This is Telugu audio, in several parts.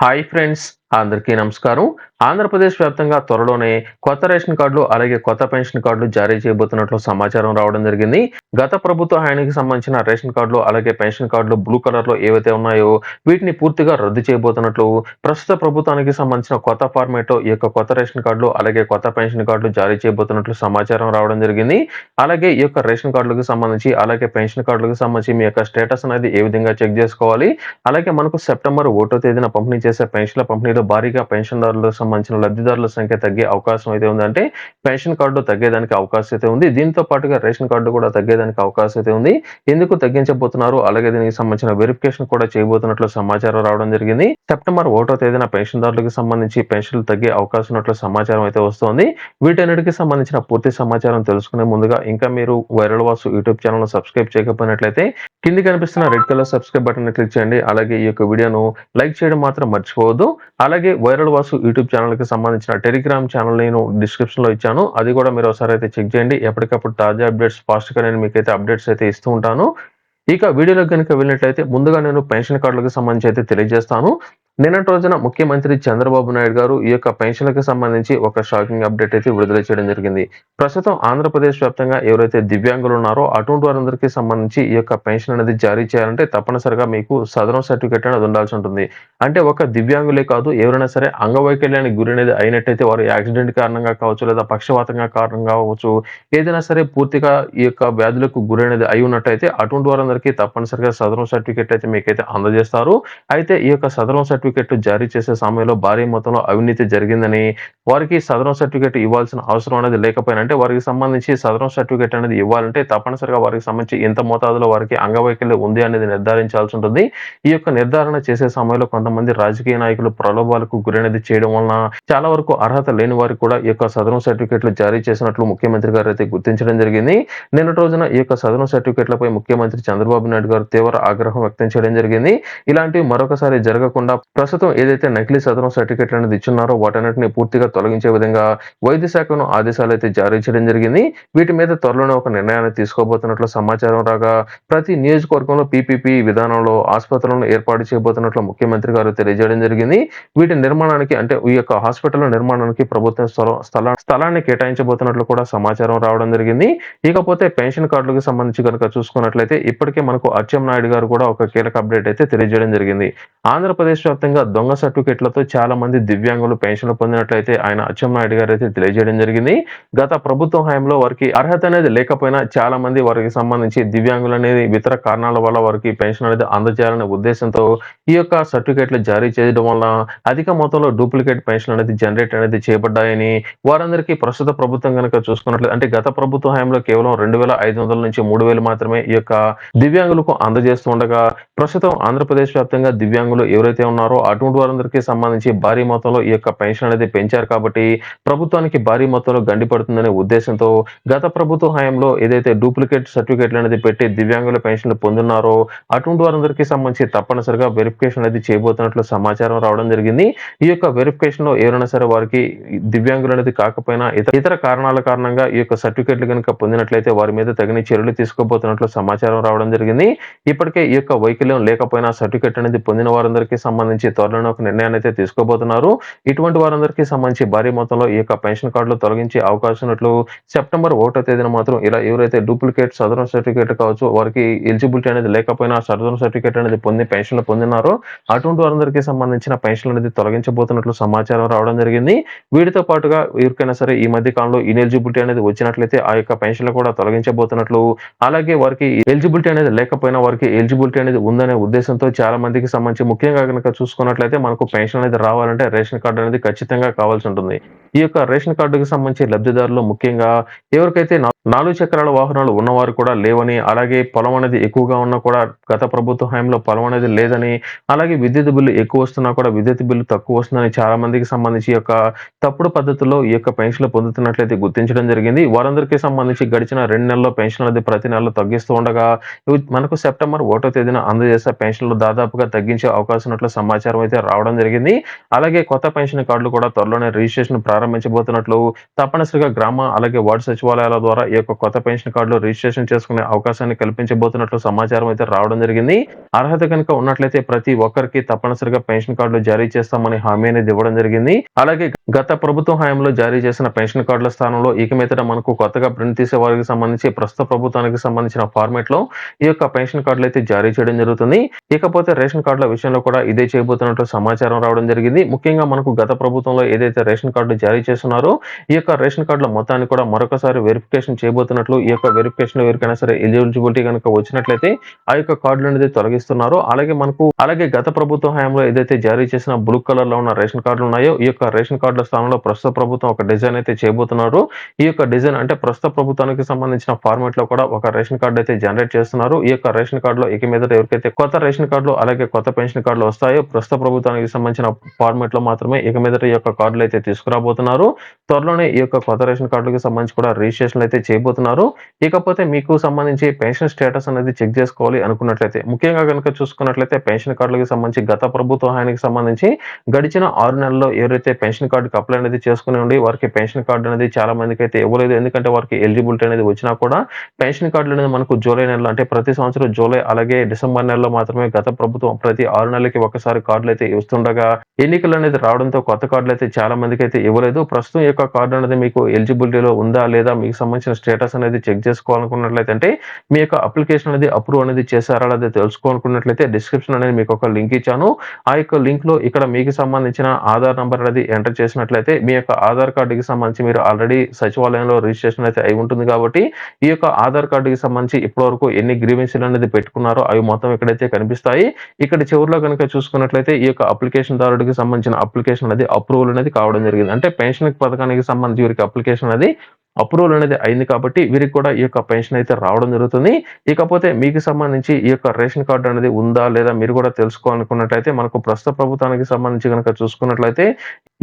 hi friends. అందరికీ నమస్కారం. ఆంధ్రప్రదేశ్ వ్యాప్తంగా త్వరలోనే కొత్త రేషన్ కార్డులు అలాగే కొత్త పెన్షన్ కార్డులు జారీ చేయబోతున్నట్లు సమాచారం రావడం జరిగింది. గత ప్రభుత్వ హాయానికి సంబంధించిన రేషన్ కార్డులు అలాగే పెన్షన్ కార్డులు బ్లూ కలర్లో ఏవైతే ఉన్నాయో వీటిని పూర్తిగా రద్దు చేయబోతున్నట్లు ప్రస్తుత ప్రభుత్వానికి సంబంధించిన కొత్త ఫార్మేట్ ఈ యొక్క కొత్త రేషన్ కార్డులు అలాగే కొత్త పెన్షన్ కార్డులు జారీ చేయబోతున్నట్లు సమాచారం రావడం జరిగింది. అలాగే ఈ యొక్క రేషన్ కార్డులకు సంబంధించి అలాగే పెన్షన్ కార్డులకు సంబంధించి మీ యొక్క స్టేటస్ అనేది ఏ విధంగా చెక్ చేసుకోవాలి? అలాగే మనకు సెప్టెంబర్ ఒకటో తేదీన పంపిణీ చేసే పెన్షన్ల పంపిణీలో భారీగా పెన్షన్దారులకు సంబంధించిన లబ్ధిదారుల సంఖ్య తగ్గే అవకాశం అయితే ఉందంటే పెన్షన్ కార్డు తగ్గేదానికి అవకాశం అయితే ఉంది. దీంతో పాటుగా రేషన్ కార్డు కూడా తగ్గేదానికి అవకాశం అయితే ఉంది. ఎందుకు తగ్గించబోతున్నారు? అలాగే దీనికి సంబంధించిన వెరిఫికేషన్ కూడా చేయబోతున్నట్లు సమాచారం రావడం జరిగింది. సెప్టెంబర్ ఒకటో తేదీన పెన్షన్దారులకు సంబంధించి పెన్షన్లు తగ్గే అవకాశం ఉన్నట్లు సమాచారం అయితే వస్తోంది. వీటన్నిటికి సంబంధించిన పూర్తి సమాచారం తెలుసుకునే ముందుగా ఇంకా మీరు viral Vasu YouTube channel subscribe చేయకపోయినట్లయితే కింది కనిపిస్తున్న red colour subscribe button click చేయండి. అలాగే ఈ యొక్క వీడియోను లైక్ చేయడం మాత్రం మర్చిపోవద్దు. అలాగే వైరల్ వాసు యూట్యూబ్ ఛానల్కి సంబంధించిన టెలిగ్రామ్ ఛానల్ నేను డిస్క్రిప్షన్లో ఇచ్చాను. అది కూడా మీరు ఒకసారి అయితే చెక్ చేయండి. ఎప్పటికప్పుడు తాజా అప్డేట్స్ ఫాస్ట్గా నేను నేను మీకైతే అప్డేట్స్ అయితే ఇస్తూ ఉంటాను. ఇక వీడియోలోకి కనుక వెళ్ళినట్లయితే ముందుగా నేను పెన్షన్ కార్డులకు సంబంధించి అయితే తెలియజేస్తాను. నిన్నటి రోజున ముఖ్యమంత్రి చంద్రబాబు నాయుడు గారు ఈ యొక్క పెన్షన్లకు సంబంధించి ఒక షాకింగ్ అప్డేట్ అయితే విడుదల చేయడం జరిగింది. ప్రస్తుతం ఆంధ్రప్రదేశ్ వ్యాప్తంగా ఎవరైతే దివ్యాంగులు ఉన్నారో అటువంటి వారందరికీ సంబంధించి ఈ యొక్క పెన్షన్ అనేది జారీ చేయాలంటే తప్పనిసరిగా మీకు సదరం సర్టిఫికేట్ అనేది ఉండాల్సి ఉంటుంది. అంటే ఒక దివ్యాంగులే కాదు ఎవరైనా సరే అంగవైకల్యానికి గురి అనేది అయినట్టయితే వారు యాక్సిడెంట్ కారణంగా కావచ్చు లేదా పక్షవాతంగా కారణంగా కావచ్చు ఏదైనా సరే పూర్తిగా ఈ యొక్క వ్యాధులకు గురైనది అయి ఉన్నట్టయితే అటువంటి వారందరికీ తప్పనిసరిగా సదరం సర్టిఫికేట్ అయితే మీకైతే అందజేస్తారు. అయితే ఈ యొక్క సదరం సర్టిఫికేట్ సర్టిఫికెట్ జారీ చేసే సమయంలో భారీ మొత్తంలో అవినీతి జరిగిందని వారికి సదరం సర్టిఫికెట్ ఇవ్వాల్సిన అవసరం అనేది లేకపోయినా అంటే వారికి సంబంధించి సదరం సర్టిఫికెట్ అనేది ఇవ్వాలంటే తప్పనిసరిగా వారికి సంబంధించి ఎంత మోతాదులో వారికి అంగవైకల్యం ఉంది అనేది నిర్ధారించాల్సి ఉంటుంది. ఈ యొక్క నిర్ధారణ చేసే సమయంలో కొంతమంది రాజకీయ నాయకులు ప్రలోభాలకు గురైనది చేయడం వలన చాలా వరకు అర్హత లేని వారికి కూడా ఈ యొక్క సదరం సర్టిఫికెట్లు జారీ చేసినట్లు ముఖ్యమంత్రి గారు అయితే గుర్తించడం జరిగింది. నిన్నటి రోజున ఈ యొక్క సదరం సర్టిఫికెట్లపై ముఖ్యమంత్రి చంద్రబాబు నాయుడు గారు తీవ్ర ఆగ్రహం వ్యక్తం చేయడం జరిగింది. ఇలాంటివి మరొకసారి జరగకుండా ప్రస్తుతం ఏదైతే నకిలీ సదరం సర్టిఫికేట్లు అనేది ఇచ్చున్నారో వాటన్నిటిని పూర్తిగా తొలగించే విధంగా వైద్య శాఖను ఆదేశాలు అయితే జారీ చేయడం జరిగింది. వీటి మీద త్వరలోనే ఒక నిర్ణయాన్ని తీసుకోబోతున్నట్లు సమాచారం రాగా ప్రతి నియోజకవర్గంలో పీపీపీ విధానంలో ఆసుపత్రులను ఏర్పాటు చేయబోతున్నట్లు ముఖ్యమంత్రి గారు తెలియజేయడం జరిగింది. వీటి నిర్మాణానికి అంటే ఈ యొక్క హాస్పిటల్ నిర్మాణానికి ప్రభుత్వం స్థలం స్థల స్థలాన్ని కేటాయించబోతున్నట్లు కూడా సమాచారం రావడం జరిగింది. ఇకపోతే పెన్షన్ కార్డులకు సంబంధించి కనుక చూసుకున్నట్లయితే ఇప్పటికే మనకు అచ్చెం నాయుడు గారు కూడా ఒక కీలక అప్డేట్ అయితే తెలియజేయడం జరిగింది. ఆంధ్రప్రదేశ్ వ్యాప్తంగా దొంగ సర్టిఫికెట్లతో చాలా మంది దివ్యాంగులు పెన్షన్లు పొందినట్లయితే ఆయన అచ్చెన్నాయుడు గారు అయితే తెలియజేయడం జరిగింది. గత ప్రభుత్వం హయాంలో వారికి అర్హత అనేది లేకపోయినా చాలా మంది వారికి సంబంధించి దివ్యాంగులు అనేది ఇతర కారణాల వల్ల వారికి పెన్షన్ అనేది అందజేయాలనే ఉద్దేశంతో ఈ యొక్క సర్టిఫికెట్లు జారీ చేయడం వల్ల అధిక మొత్తంలో డూప్లికేట్ పెన్షన్ అనేది జనరేట్ అనేది చేయబడ్డాయని వారందరికీ ప్రస్తుత ప్రభుత్వం కనుక చూసుకున్నట్లయితే అంటే గత ప్రభుత్వ హయాంలో కేవలం రెండు వేల ఐదు వందల నుంచి మూడు వేలు మాత్రమే ఈ యొక్క దివ్యాంగులకు అందజేస్తుండగా ప్రస్తుతం ఆంధ్రప్రదేశ్ వ్యాప్తంగా దివ్యాంగులు ఎవరైతే ఉన్నారో అటువంటి వారందరికీ సంబంధించి భారీ మొత్తంలో ఈ యొక్క పెన్షన్ అనేది పెంచారు కాబట్టి ప్రభుత్వానికి భారీ మొత్తంలో గండిపడుతుందనే ఉద్దేశంతో గత ప్రభుత్వ హయాంలో ఏదైతే డూప్లికేట్ సర్టిఫికేట్లు అనేది పెట్టి దివ్యాంగుల పెన్షన్లు పొందున్నారో అటువంటి వారందరికీ సంబంధించి తప్పనిసరిగా వెరిఫికేషన్ అనేది చేయబోతున్నట్లు సమాచారం రావడం జరిగింది. ఈ యొక్క వెరిఫికేషన్లో ఎవరైనా సరే వారికి దివ్యాంగులు అనేది కాకపోయినా ఇతర ఇతర కారణాల కారణంగా ఈ యొక్క సర్టిఫికేట్లు కనుక పొందినట్లయితే వారి మీద తగిన చర్యలు తీసుకోబోతున్నట్లు సమాచారం రావడం జరిగింది. ఇప్పటికే ఈ యొక్క వైకల్యం లేకపోయినా సర్టిఫికేట్ అనేది పొందిన వారందరికీ సంబంధించి త్వరలోనే ఒక నిర్ణయాన్ని అయితే తీసుకోబోతున్నారు. ఇటువంటి వారందరికీ సంబంధించి భారీ మొత్తంలో ఈ యొక్క పెన్షన్ కార్డులు తొలగించే అవకాశం ఉన్నట్లు సెప్టెంబర్ ఒకటో తేదీన మాత్రం ఇలా ఎవరైతే డూప్లికేట్ సదరన్ సర్టిఫికేట్ కావచ్చు వారికి ఎలిజిబిలిటీ అనేది లేకపోయినా సదరన్ సర్టిఫికేట్ అనేది పొంది పెన్షన్లు పొందినారో అటువంటి వారందరికీ సంబంధించిన పెన్షన్ అనేది తొలగించబోతున్నట్లు సమాచారం రావడం జరిగింది. వీటితో పాటుగా ఎవరికైనా సరే ఈ మధ్య కాలంలో ఇన్ఎలిజిబిలిటీ అనేది వచ్చినట్లయితే ఆ యొక్క పెన్షన్లు కూడా తొలగించబోతున్నట్లు అలాగే వారికి ఎలిజిబిలిటీ అనేది లేకపోయినా వారికి ఎలిజిబిలిటీ అనేది ఉందనే ఉద్దేశంతో చాలా మందికి సంబంధించి ముఖ్యంగా కనుక చూసుకున్నట్లయితే మనకు పెన్షన్ అనేది రావాలంటే రేషన్ కార్డు అనేది ఖచ్చితంగా కావాల్సి ఉంటుంది. ఈ యొక్క రేషన్ కార్డుకి సంబంధించి లబ్ధిదారులు ముఖ్యంగా ఎవరికైతే నాలుగు చక్రాల వాహనాలు ఉన్నవారు కూడా లేవని అలాగే పొలం అనేది ఎక్కువగా ఉన్నా కూడా గత ప్రభుత్వ హయాంలో పొలం అనేది లేదని అలాగే విద్యుత్ బిల్లు ఎక్కువ వస్తున్నా కూడా విద్యుత్ బిల్లు తక్కువ వస్తుందని చాలా మందికి సంబంధించి యొక్క తప్పుడు పద్ధతిలో ఈ యొక్క పెన్షన్లు పొందుతున్నట్లయితే గుర్తించడం జరిగింది. వారందరికీ సంబంధించి గడిచిన రెండు నెలల్లో పెన్షన్ అనేది ప్రతి నెలలో తగ్గిస్తూ ఉండగా మనకు సెప్టెంబర్ ఒకటో తేదీన అందజేసే పెన్షన్లు దాదాపుగా తగ్గించే అవకాశం ఉన్నట్లు సమాచారం అయితే రావడం జరిగింది. అలాగే కొత్త పెన్షన్ కార్డులు కూడా త్వరలోనే రిజిస్ట్రేషన్ ప్రారంభం ప్రారంభించబోతున్నట్లు తప్పనిసరిగా గ్రామ అలాగే వార్డు సచివాలయాల ద్వారా ఈ యొక్క కొత్త పెన్షన్ కార్డులో రిజిస్ట్రేషన్ చేసుకునే అవకాశాన్ని కల్పించబోతున్నట్లు సమాచారం అయితే రావడం జరిగింది. అర్హత కనుక ఉన్నట్లయితే ప్రతి ఒక్కరికి తప్పనిసరిగా పెన్షన్ కార్డులు జారీ చేస్తామని హామీ అనేది ఇవ్వడం జరిగింది. అలాగే గత ప్రభుత్వం హయాంలో జారీ చేసిన పెన్షన్ కార్డుల స్థానంలో ఇక మీదట మనకు కొత్తగా ప్రింట్ తీసే వారికి సంబంధించి ప్రస్తుత ప్రభుత్వానికి సంబంధించిన ఫార్మేట్లో ఈ యొక్క పెన్షన్ కార్డులు అయితే జారీ చేయడం జరుగుతుంది. ఇకపోతే రేషన్ కార్డుల విషయంలో కూడా ఇదే చేయబోతున్నట్లు సమాచారం రావడం జరిగింది. ముఖ్యంగా మనకు గత ప్రభుత్వంలో ఏదైతే రేషన్ కార్డు జారీ చేస్తున్నారు. ఈ యొక్క రేషన్ కార్డుల మొత్తాన్ని కూడా మరొకసారి వెరిఫికేషన్ చేయబోతున్నట్లు ఈ యొక్క వెరిఫికేషన్ ఎవరికైనా సరే ఎలిజిబిలిటీ కనుక వచ్చినట్లయితే ఆ యొక్క కార్డులు అనేది తొలగిస్తున్నారు. అలాగే మనకు అలాగే గత ప్రభుత్వ హయాంలో ఏదైతే జారీ చేసిన బ్లూ కలర్లో ఉన్న రేషన్ కార్డులు ఉన్నాయో ఈ యొక్క రేషన్ కార్డుల స్థానంలో ప్రస్తుత ప్రభుత్వం ఒక డిజైన్ అయితే చేయబోతున్నారు. ఈ యొక్క డిజైన్ అంటే ప్రస్తుత ప్రభుత్వానికి సంబంధించిన ఫార్మాట్లో కూడా ఒక రేషన్ కార్డు అయితే జనరేట్ చేస్తున్నారు. ఈ యొక్క రేషన్ కార్డులో ఇక మీద ఎవరికైతే కొత్త రేషన్ కార్డులు అలాగే కొత్త పెన్షన్ కార్డులు వస్తాయో ప్రస్తుత ప్రభుత్వానికి సంబంధించిన ఫార్మాట్లో మాత్రమే ఇక మీద ఈ యొక్క కార్డులు అయితే తీసుకురాబోతున్నారు. త్వరలోనే ఈ యొక్క కొత్త రేషన్ కార్డులకు సంబంధించి కూడా రిజిస్ట్రేషన్ అయితే చేయబోతున్నారు. ఇకపోతే మీకు సంబంధించి పెన్షన్ స్టేటస్ అనేది చెక్ చేసుకోవాలి అనుకున్నట్లయితే. ముఖ్యంగా కనుక చూసుకున్నట్లయితే పెన్షన్ కార్డులకు సంబంధించి గత ప్రభుత్వ హానికి సంబంధించి గడిచిన ఆరు నెలల్లో ఎవరైతే పెన్షన్ కార్డుకి అప్లై అనేది చేసుకుని ఉండి వారికి పెన్షన్ కార్డు అనేది చాలా మందికి అయితే ఇవ్వలేదు. ఎందుకంటే వారికి ఎలిజిబిలిటీ అనేది వచ్చినా కూడా పెన్షన్ కార్డులు అనేది మనకు జూలై నెలలో అంటే ప్రతి సంవత్సరం జూలై అలాగే డిసెంబర్ నెలలో మాత్రమే గత ప్రభుత్వం ప్రతి ఆరు నెలలకి ఒకసారి కార్డులు అయితే ఇస్తుండగా ఎన్నికలు అనేది రావడంతో కొత్త కార్డులు అయితే చాలా మందికి అయితే ఇవ్వలేదు. ప్రస్తుతం యొక్క కార్డు అనేది మీకు ఎలిజిబిలిటీలో ఉందా లేదా మీకు సంబంధించిన స్టేటస్ అనేది చెక్ చేసుకోవాలనుకున్నట్లయితే అంటే మీ యొక్క అప్లికేషన్ అనేది అప్రూవ్ అనేది చేశారా లేదా తెలుసుకోవాలనుకున్నట్లయితే డిస్క్రిప్షన్ అనేది మీకు ఒక లింక్ ఇచ్చాను. ఆ యొక్క లింక్లో ఇక్కడ మీకు సంబంధించిన ఆధార్ నంబర్ అనేది ఎంటర్ చేసినట్లయితే మీ యొక్క ఆధార్ కార్డుకి సంబంధించి మీరు ఆల్రెడీ సచివాలయంలో రిజిస్ట్రేషన్ అయితే అయి ఉంటుంది కాబట్టి ఈ యొక్క ఆధార్ కార్డుకి సంబంధించి ఇప్పటివరకు ఎన్ని గ్రీవెన్సీలు అనేది పెట్టుకున్నారో అవి మొత్తం ఇక్కడైతే కనిపిస్తాయి. ఇక్కడ చివరిలో కనుక చూసుకున్నట్లయితే ఈ యొక్క అప్లికేషన్ దారుడికి సంబంధించిన అప్లికేషన్ అనేది అప్రూవల్ అనేది కావడం జరిగింది. అంటే పెన్షన్ పథకానికి సంబంధించి వీరికి అప్లికేషన్ అనేది అప్రూవల్ అనేది అయింది కాబట్టి వీరికి కూడా ఈ యొక్క పెన్షన్ అయితే రావడం జరుగుతుంది. ఇకపోతే మీకు సంబంధించి ఈ యొక్క రేషన్ కార్డు అనేది ఉందా లేదా మీరు కూడా తెలుసుకోవాలనుకున్నట్లయితే మనకు ప్రస్తుత ప్రభుత్వానికి సంబంధించి కనుక చూసుకున్నట్లయితే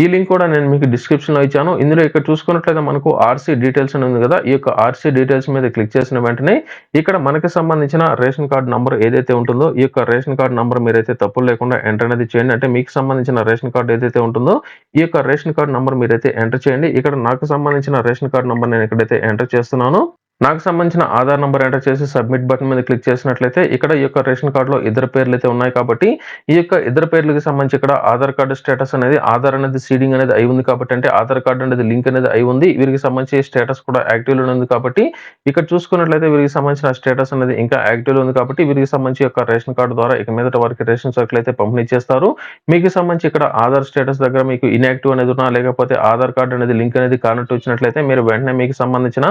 ఈ లింక్ కూడా నేను మీకు డిస్క్రిప్షన్లో ఇచ్చాను. ఇందులో ఇక్కడ చూసుకున్నట్లయితే మనకు ఆర్సీ డీటెయిల్స్ అని ఉంది కదా ఈ యొక్క ఆర్సీ డీటెయిల్స్ మీద క్లిక్ చేసిన వెంటనే ఇక్కడ మనకి సంబంధించిన రేషన్ కార్డు నంబర్ ఏదైతే ఉంటుందో ఈ యొక్క రేషన్ కార్డు నంబర్ మీరైతే తప్పులు లేకుండా ఎంటర్ అనేది చేయండి. అంటే మీకు సంబంధించిన రేషన్ కార్డు ఏదైతే ఉంటుందో ఈ యొక్క రేషన్ కార్డు నంబర్ మీరైతే ఎంటర్ చేయండి. ఇక్కడ నాకు సంబంధించిన రేషన్ కార్డు నంబర్ నేను ఇక్కడైతే ఎంటర్ చేస్తున్నాను. నాకు సంబంధించిన ఆధార్ నంబర్ ఎంటర్ చేసి సబ్మిట్ బటన్ మీద క్లిక్ చేసినట్లయితే ఇక్కడ ఈ యొక్క రేషన్ కార్డులో ఇద్దరు పేర్లు అయితే ఉన్నాయి కాబట్టి ఈ యొక్క ఇద్దరు పేర్లకి సంబంధించి ఇక్కడ ఆధార్ కార్డు స్టేటస్ అనేది ఆధార్ అనేది సీడింగ్ అనేది అయి ఉంది కాబట్టి అంటే ఆధార్ కార్డు అనేది లింక్ అనేది అయి ఉంది. వీరికి సంబంధించి స్టేటస్ కూడా యాక్టివ్లో ఉంది కాబట్టి ఇక్కడ చూసుకున్నట్లయితే వీరికి సంబంధించిన స్టేటస్ అనేది ఇంకా యాక్టివ్లో ఉంది కాబట్టి వీరికి సంబంధించి యొక్క రేషన్ కార్డు ద్వారా ఇక మీదట వారికి రేషన్ సర్కిల్ అయితే పంపిణీ చేస్తారు. మీకు సంబంధించి ఇక్కడ ఆధార్ స్టేటస్ దగ్గర మీకు ఇన్యాక్టివ్ అనేది ఉన్నా లేకపోతే ఆధార్ కార్డు అనేది లింక్ అనేది కానట్టు వచ్చినట్లయితే మీరు వెంటనే మీకు సంబంధించిన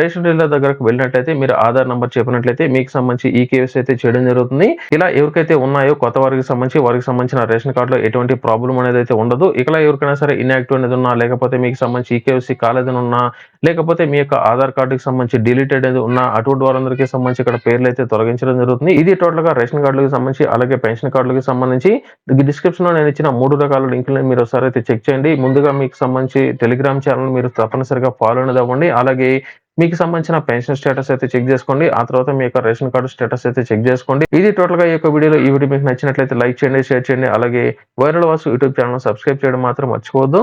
రేషన్ డీలర్ దగ్గరకు వెళ్ళినట్లయితే మీరు ఆధార్ నంబర్ చెప్పినట్లయితే మీకు సంబంధించి ఈ కేవైసీ అయితే చేయడం జరుగుతుంది. ఇలా ఎవరికైతే ఉన్నాయో కొత్త వారికి సంబంధించి వారికి సంబంధించిన రేషన్ కార్డులో ఎటువంటి ప్రాబ్లం అనేది అయితే ఉండదు. ఇలా ఎవరికైనా సరే ఇన్యాక్టివ్ అనేది ఉన్నా లేకపోతే మీకు సంబంధించి ఈ కేవీసీ కాలేదని ఉన్నా లేకపోతే మీ యొక్క ఆధార్ కార్డుకి సంబంధించి డిలీటెడ్ అనేది ఉన్న అటువంటి వారందరికీ సంబంధించి ఇక్కడ పేర్లు అయితే తొలగించడం జరుగుతుంది. ఇది టోటల్గా రేషన్ కార్డులకు సంబంధించి అలాగే పెన్షన్ కార్డులకు సంబంధించి. డిస్క్రిప్షన్లో నేను ఇచ్చిన మూడు రకాల లింకులను మీరు ఒకసారి అయితే చెక్ చేయండి. ముందుగా మీకు సంబంధించి టెలిగ్రామ్ ఛానల్ మీరు తప్పనిసరిగా ఫాలో అనేది అవ్వండి. అలాగే మీకు సంబంధించిన పెన్షన్ స్టేటస్ అయితే చెక్ చేసుకోండి. ఆ తర్వాత మీ యొక్క రేషన్ కార్డు స్టేటస్ అయితే చెక్ చేసుకోండి. ఇది టోటల్గా ఈ యొక్క వీడియోలో ఈ వీడియో మీకు నచ్చినట్లయితే లైక్ చేయండి షేర్ చేయండి. అలాగే viral Vasu YouTube channel subscribe చేయడం మాత్రం మర్చిపోవద్దు.